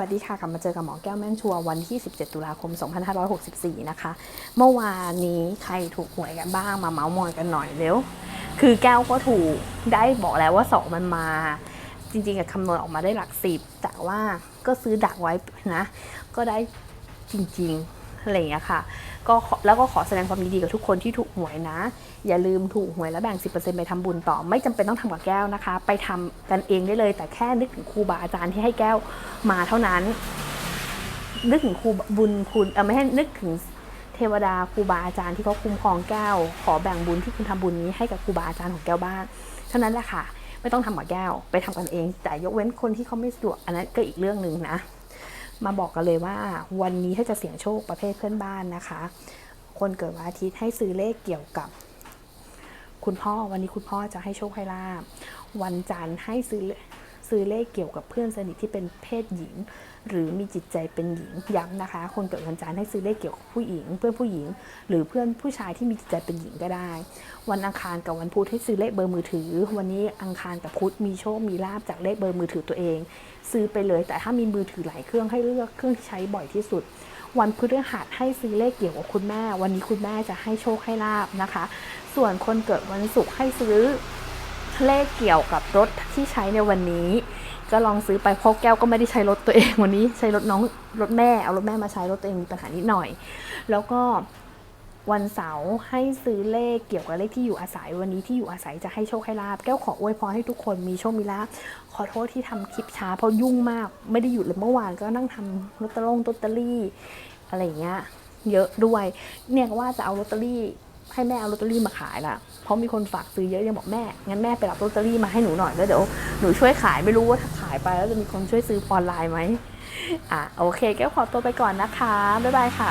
วัสดีค่ะ กลับมาเจอกับหมอแก้วแม่นชัววันที่ 17 ตุลาคม 2564 นะคะ เมื่อวานนี้ใครถูกหวยกันบ้างมาเมาส์มอยกันหน่อยเร็ว คือแก้วก็ถูกได้บอกแล้วว่า2มันมา จริงๆกับคำนวณออกมาได้หลักสิบแต่ว่าก็ซื้อดักไว้นะ ก็ได้จริงๆ อะไรอย่างเงี้ยค่ะก็แล้วก็ขอแสดงความยินดีกับทุกคนที่ถูกหวยนะ อย่าลืมถูกหวยแล้วแบ่ง 10%ไปทำบุญต่อ ไม่จำเป็นต้องทำกับแก้วนะคะ ไปทำกันเองได้เลย แต่แค่นึกถึงครูบาอาจารย์ที่ให้แก้วมาเท่านั้น นึกถึงครูบุญคุณเออไม่ให้นึกถึงเทวดาครูบาอาจารย์ที่เขาคุ้มครองแก้ว ขอแบ่งบุญที่คุณทำบุญนี้ให้กับครูบาอาจารย์ของแก้วบ้างเท่านั้นแหละค่ะ ไม่ต้องทำกับแก้ว ไปทำกันเอง แต่ยกเว้นคนที่เขาไม่สะดวกอันนั้นก็อีกเรื่องหนึ่งนะ มาบอกกันเลยว่า วันนี้ถ้าจะเสี่ยงโชคประเภทเพื่อนบ้านนะคะ คนเกิดวันอาทิตย์ให้ซื้อเลขเกี่ยวกับ คุณพ่อวันนี้คุณพ่อจะให้โชคให้ลาบวันจันทร์ให้ซื้อ ซื้อเลขเกี่ยวกับเพื่อนสนิทที่เป็นเพศหญิง หรือมีจิตใจเป็นหญิงย้ำนะคะ คนเกิดวันจันทร์ให้ซื้อเลขเกี่ยวกับผู้หญิง เพื่อนผู้หญิง หรือเพื่อนผู้ชายที่มีจิตใจเป็นหญิงก็ได้ วันอังคารกับวันพุธให้ซื้อเลขเบอร์มือถือ วันนี้อังคารกับพุธมีโชคมีลาบจากเลขเบอร์มือถือตัวเอง ซื้อไปเลย แต่ถ้ามีมือถือหลายเครื่องให้เลือกเครื่องที่ใช้บ่อยที่สุดวันพฤหัสให้ซื้อเลขเกี่ยวกับคุณแม่ วันนี้คุณแม่จะให้โชคให้ลาบนะคะ ส่วนคนเกิดวันศุกร์ให้ซื้อ เลขเกี่ยวกับรถที่ใช้ในวันนี้ ก็ลองซื้อไปเพราะแก้วก็ไม่ได้ใช้รถตัวเองวันนี้ใช้รถน้องรถแม่เอารถแม่มาใช้รถตัวเองมีปัญหานิดหน่อย แล้วก็วันเสาร์ให้ซื้อเลขเกี่ยวกับเลขที่อยู่อาศัยวันนี้ที่อยู่อาศัยจะให้โชคให้ลาบแก้วขออวยพรให้ทุกคนมีโชคมีลาบขอโทษที่ทำคลิปช้าเพราะยุ่งมากไม่ได้หยุดเลยเมื่อวานก็นั่งทำลอตเตอรี่ลอตเตอรี่ อะไรอย่างเงี้ยเยอะด้วย เนี่ยว่าจะเอาลอตเตอรี่ ให้แม่เอาลอตเตอรี่มาขายละเพราะมีคนฝากซื้อเยอะยังบอกแม่ งั้นแม่ไปรับลอตเตอรี่มาให้หนูหน่อยแล้วเดี๋ยวหนูช่วยขายไม่รู้ว่าถ้าขายไปแล้วจะมีคนช่วยซื้อออนไลน์ไหมอะโอเคแก้วขอตัวไปก่อนนะคะ บ๊ายบายค่ะ